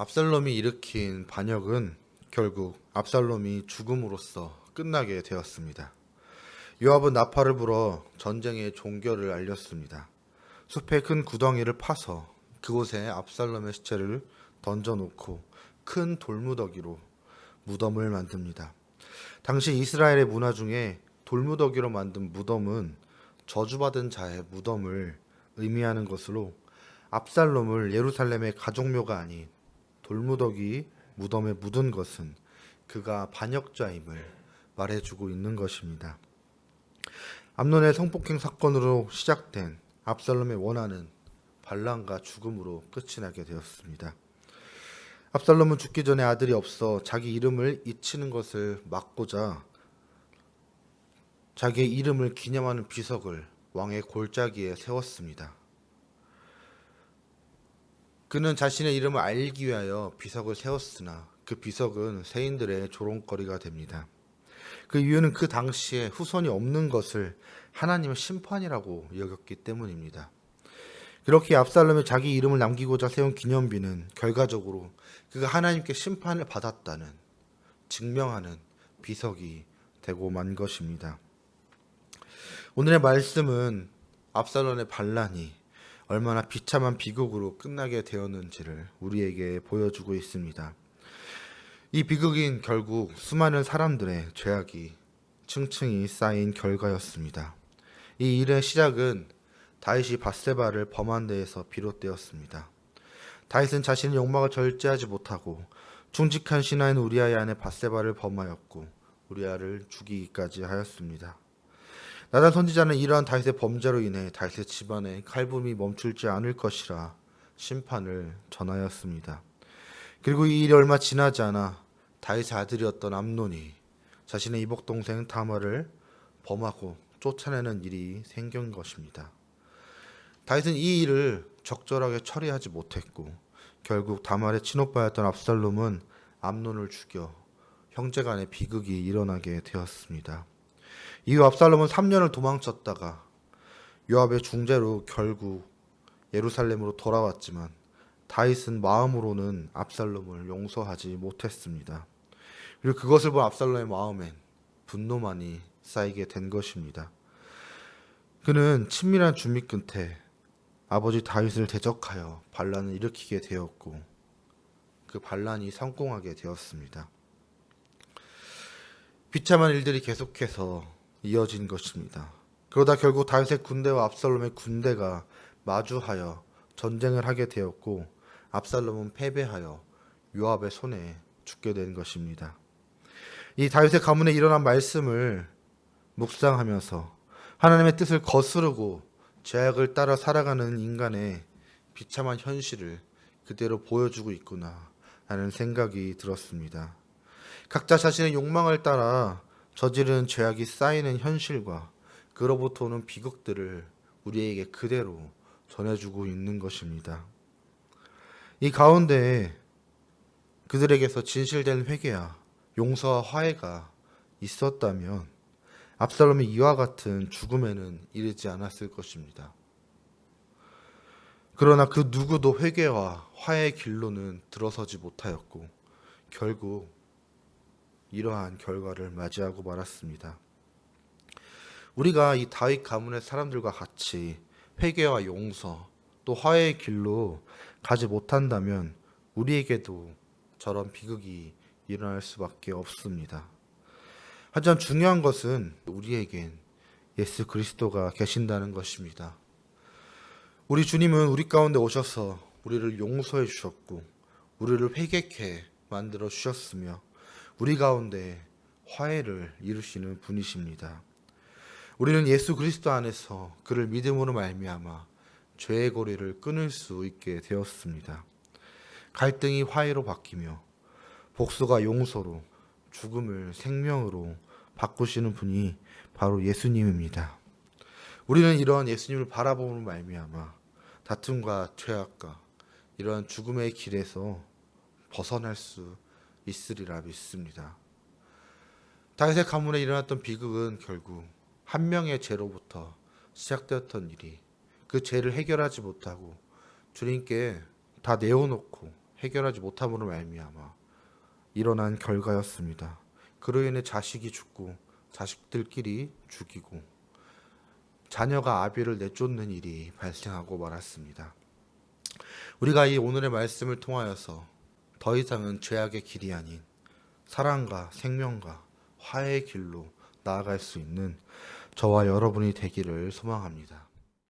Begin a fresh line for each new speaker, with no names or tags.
압살롬이 일으킨 반역은 결국 압살롬이 죽음으로써 끝나게 되었습니다. 요압은 나팔을 불어 전쟁의 종결을 알렸습니다. 숲의 큰 구덩이를 파서 그곳에 압살롬의 시체를 던져놓고 큰 돌무더기로 무덤을 만듭니다. 당시 이스라엘의 문화 중에 돌무더기로 만든 무덤은 저주받은 자의 무덤을 의미하는 것으로 압살롬을 예루살렘의 가족묘가 아닌 돌무더기 무덤에 묻은 것은 그가 반역자임을 말해주고 있는 것입니다. 암론의 성폭행 사건으로 시작된 압살롬의 원한은 반란과 죽음으로 끝이 나게 되었습니다. 압살롬은 죽기 전에 아들이 없어 자기 이름을 잊히는 것을 막고자 자기의 이름을 기념하는 비석을 왕의 골짜기에 세웠습니다. 그는 자신의 이름을 알기 위하여 비석을 세웠으나 그 비석은 세인들의 조롱거리가 됩니다. 그 이유는 그 당시에 후손이 없는 것을 하나님의 심판이라고 여겼기 때문입니다. 그렇게 압살롬이 자기 이름을 남기고자 세운 기념비는 결과적으로 그가 하나님께 심판을 받았다는 증명하는 비석이 되고 만 것입니다. 오늘의 말씀은 압살롬의 반란이 얼마나 비참한 비극으로 끝나게 되었는지를 우리에게 보여주고 있습니다. 이 비극인 결국 수많은 사람들의 죄악이 층층이 쌓인 결과였습니다. 이 일의 시작은 다윗이 바세바를 범한 데에서 비롯되었습니다. 다윗은 자신의 욕망을 절제하지 못하고 충직한 신하인 우리아의 아내 바세바를 범하였고 우리아를 죽이기까지 하였습니다. 나단 선지자는 이러한 다윗의 범죄로 인해 다윗의 집안에 칼붐이 멈출지 않을 것이라 심판을 전하였습니다. 그리고 이 일이 얼마 지나지 않아 다윗의 아들이었던 암논이 자신의 이복 동생 다마를 범하고 쫓아내는 일이 생긴 것입니다. 다윗은 이 일을 적절하게 처리하지 못했고 결국 다말의 친오빠였던 압살롬은 암논을 죽여 형제간의 비극이 일어나게 되었습니다. 이후 압살롬은 3년을 도망쳤다가 요압의 중재로 결국 예루살렘으로 돌아왔지만 다윗은 마음으로는 압살롬을 용서하지 못했습니다. 그리고 그것을 본 압살롬의 마음엔 분노만이 쌓이게 된 것입니다. 그는 친밀한 준비 끝에 아버지 다윗을 대적하여 반란을 일으키게 되었고 그 반란이 성공하게 되었습니다. 비참한 일들이 계속해서 이어진 것입니다. 그러다 결국 다윗의 군대와 압살롬의 군대가 마주하여 전쟁을 하게 되었고 압살롬은 패배하여 요압의 손에 죽게 된 것입니다. 이 다윗의 가문에 일어난 말씀을 묵상하면서 하나님의 뜻을 거스르고 죄악을 따라 살아가는 인간의 비참한 현실을 그대로 보여주고 있구나 라는 생각이 들었습니다. 각자 자신의 욕망을 따라 저지른 죄악이 쌓이는 현실과 그로부터 오는 비극들을 우리에게 그대로 전해주고 있는 것입니다. 이 가운데 그들에게서 진실된 회개와 용서와 화해가 있었다면 압살롬이 이와 같은 죽음에는 이르지 않았을 것입니다. 그러나 그 누구도 회개와 화해의 길로는 들어서지 못하였고 결국 이러한 결과를 맞이하고 말았습니다. 우리가 이 다윗 가문의 사람들과 같이 회개와 용서 또 화해의 길로 가지 못한다면 우리에게도 저런 비극이 일어날 수밖에 없습니다. 하지만 중요한 것은 우리에겐 예수 그리스도가 계신다는 것입니다. 우리 주님은 우리 가운데 오셔서 우리를 용서해 주셨고 우리를 회개케 만들어 주셨으며 우리 가운데 화해를 이루시는 분이십니다. 우리는 예수 그리스도 안에서 그를 믿음으로 말미암아 죄의 고리를 끊을 수 있게 되었습니다. 갈등이 화해로 바뀌며 복수가 용서로 죽음을 생명으로 바꾸시는 분이 바로 예수님입니다. 우리는 이러한 예수님을 바라보는 말미암아 다툼과 죄악과 이러한 죽음의 길에서 벗어날 수 있으리라 믿습니다. 다윗의 가문에 일어났던 비극은 결국 한 명의 죄로부터 시작되었던 일이 그 죄를 해결하지 못하고 주님께 다 내어놓고 해결하지 못함으로 말미암아 일어난 결과였습니다. 그로 인해 자식이 죽고 자식들끼리 죽이고 자녀가 아비를 내쫓는 일이 발생하고 말았습니다. 우리가 이 오늘의 말씀을 통하여서 더 이상은 죄악의 길이 아닌 사랑과 생명과 화해의 길로 나아갈 수 있는 저와 여러분이 되기를 소망합니다.